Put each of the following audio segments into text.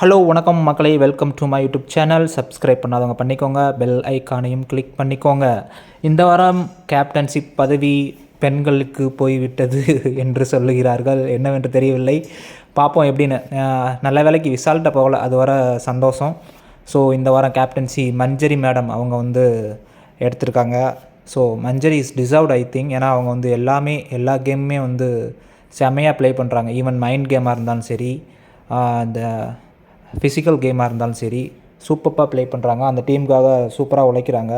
Hello வணக்கம் மக்களை. Welcome to my YouTube channel subscribe பண்ணாதவங்க பண்ணிக்கோங்க. பெல் ஐக்கானையும் கிளிக் பண்ணிக்கோங்க. இந்த வாரம் கேப்டன்ஷிப் பதவி பெண்களுக்கு போய்விட்டது என்று சொல்லுகிறார்கள். என்னவென்று தெரியவில்லை. பார்ப்போம் எப்படின்னு. நல்ல வேலைக்கு விசால்ட்டை போகல. அது வர சந்தோஷம். ஸோ இந்த வாரம் கேப்டன்சி மஞ்சரி மேடம் அவங்க வந்து எடுத்திருக்காங்க. So Manjari is deserved I think ஏன்னா அவங்க வந்து எல்லாமே எல்லா கேமுமே வந்து செமையாக ப்ளே பண்ணுறாங்க ஈவன் மைண்ட் கேமாக இருந்தாலும் சரி. இந்த ஃபிசிக்கல் கேமாக இருந்தாலும் சரி சூப்பராக ப்ளே பண்ணுறாங்க அந்த டீமுக்காக சூப்பராக உழைக்கிறாங்க.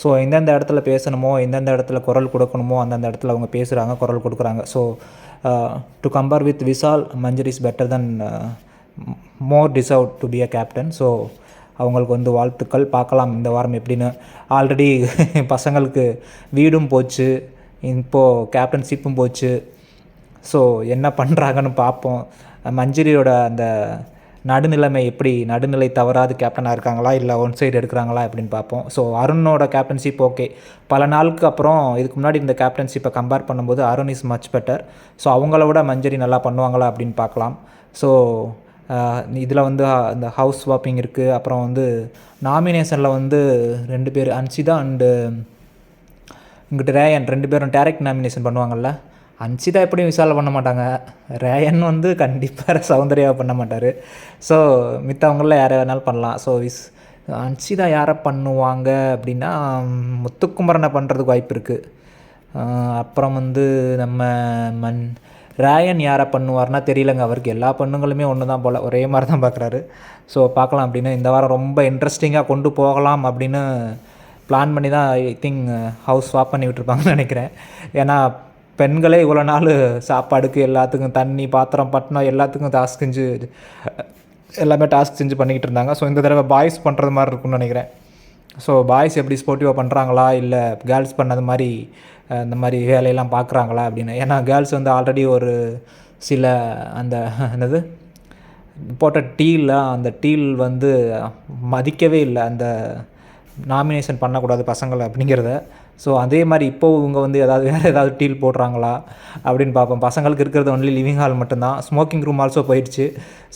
ஸோ எந்தெந்த இடத்துல பேசணுமோ எந்தெந்த இடத்துல குரல் கொடுக்கணுமோ அந்தந்த இடத்துல அவங்க பேசுகிறாங்க குரல் கொடுக்குறாங்க. So to compare with Vishal Manjari is better then more deserve to be a captain so அவங்களுக்கு வந்து வாழ்த்துக்கள். பார்க்கலாம் இந்த வாரம் எப்படின்னு. ஆல்ரெடி பசங்களுக்கு வீடும் போச்சு. இப்போது கேப்டன்ஷிப்பும் போச்சு. ஸோ என்ன பண்ணுறாங்கன்னு பார்ப்போம். மஞ்சரியோட அந்த நடுநிலைமை எப்படி? நடுநிலை தவறாது கேப்டனாக இருக்காங்களா? இல்லை ஒன் சைடு எடுக்கிறாங்களா? அப்படின்னு பார்ப்போம். ஸோ அருணோட கேப்டன்ஷிப் ஓகே பல நாளுக்கு அப்புறம் இதுக்கு முன்னாடி இந்த கேப்டன்ஷிப்பை கம்பேர் பண்ணும்போது Arun is much better so அவங்கள விட மஞ்சரி நல்லா பண்ணுவாங்களா? அப்படின்னு பார்க்கலாம். ஸோ இதில் வந்து இந்த ஹவுஸ் வாப்பிங் இருக்குது அப்புறம் வந்து நாமினேஷனில் வந்து ரெண்டு பேர் அன்சிதா அண்டு இங்கிட்ட ரேயன் ரெண்டு பேரும் டேரக்ட் நாமினேஷன் பண்ணுவாங்கள்ல அன்சிதா எப்படியும் விசால பண்ண மாட்டாங்க. ரேயன் வந்து கண்டிப்பாக சௌந்தர்யாவை பண்ண மாட்டார். ஸோ மித்தவங்களில் யாரை வேணாலும் பண்ணலாம். ஸோ விஸ் அன்சிதா யாரை பண்ணுவாங்க அப்படின்னா முத்துக்குமரனை பண்ணுறதுக்கு வாய்ப்பு இருக்குது அப்புறம் வந்து நம்ம மண் ராயன் யாரை பண்ணுவார்னா தெரியலங்க. அவருக்கு எல்லா பொண்ணுங்களுமே ஒன்று தான் போல். ஒரே மாதிரி தான் பார்க்குறாரு ஸோ பார்க்கலாம் அப்படின்னு. இந்த வாரம் ரொம்ப இன்ட்ரெஸ்டிங்காக கொண்டு போகலாம் அப்படின்னு பிளான் பண்ணி தான் ஐ திங்க் ஹவுஸ் ஸ்வாப் பண்ணி விட்டுருப்பாங்கன்னு நினைக்கிறேன். ஏன்னா பெண்களே இவ்வளோ நாள் சாப்பாடுக்கு எல்லாத்துக்கும் தண்ணி பாத்திரம் பட்டினம் எல்லாத்துக்கும் டாஸ்க் செஞ்சு எல்லாமே டாஸ்க் செஞ்சு பண்ணிக்கிட்டு இருந்தாங்க. ஸோ இந்த தடவை பாய்ஸ் பண்ணுறது மாதிரி இருக்கும்னு நினைக்கிறேன். ஸோ பாய்ஸ் எப்படி ஸ்போர்ட்டிவாக பண்ணுறாங்களா இல்லை கேர்ள்ஸ் பண்ணது மாதிரி இந்த மாதிரி வேலையெல்லாம் பார்க்குறாங்களா அப்படின்னு. ஏன்னா கேர்ள்ஸ் வந்து ஆல்ரெடி ஒரு சில அந்த என்னது? போட்ட டீலில் அந்த டீல் வந்து மதிக்கவே இல்லை. அந்த நாமினேஷன் பண்ணக்கூடாது பசங்களை அப்படிங்கிறத. ஸோ அதே மாதிரி இப்போ இவங்க வந்து ஏதாவது வேறு ஏதாவது டீல் போடுறாங்களா அப்படின்னு பார்ப்போம். பசங்களுக்கு இருக்கிறது ஒன்லி லிவிங் ஹால் மட்டும்தான். ஸ்மோக்கிங் ரூம் ஆல்சோ போயிடுச்சு.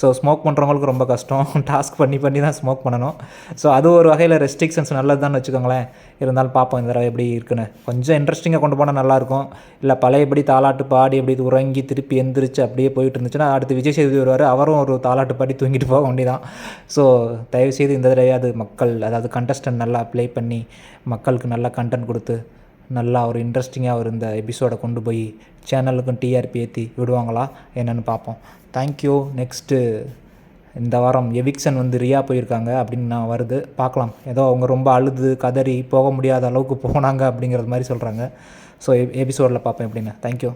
ஸோ ஸ்மோக் பண்ணுறவங்களுக்கு ரொம்ப கஷ்டம். டாஸ்க் பண்ணி பண்ணி தான் ஸ்மோக் பண்ணணும். ஸோ அது ஒரு வகையில் ரெஸ்ட்ரிக்ஷன்ஸ் நல்லது தான் வச்சுக்கோங்களேன். இருந்தாலும் பார்ப்போம் இந்த தடவை எப்படி இருக்குன்னு. கொஞ்சம் இன்ட்ரெஸ்டிங்காக கொண்டு போனால் நல்லாயிருக்கும் இல்லை பழையபடி தாலாட்டு பாடி அப்படி உறங்கி திருப்பி எந்திரிச்சு அப்படியே போயிட்டு இருந்துச்சுன்னா அடுத்து விஜய் சேதுபதி வருவார். அவரும் ஒரு தாலாட்டு பாடி தூங்கிட்டு போக வேண்டியதான் ஸோ தயவுசெய்து இந்த தடவையாவது மக்கள் அதாவது கண்டஸ்டன்ட் நல்லா ப்ளே பண்ணி மக்களுக்கு நல்லா கண்டென்ட் கொடுத்து நல்லா ஒரு இன்ட்ரெஸ்டிங்காக ஒரு இந்த எபிசோடை கொண்டு போய் சேனலுக்கும் டிஆர்பி ஏற்றி விடுவாங்களா என்னென்னு பார்ப்போம். தேங்க்யூ நெக்ஸ்ட்டு இந்த வாரம் எவிக்சன் வந்து ரியா போயிருக்காங்க அப்படின்னு நான் வருது. பார்க்கலாம். ஏதோ அவங்க ரொம்ப அழுது கதறி போக முடியாத அளவுக்கு போனாங்க அப்படிங்கிறது மாதிரி சொல்கிறாங்க ஸோ எபிசோடில் பார்ப்பேன் எப்படின்னு. தேங்க்யூ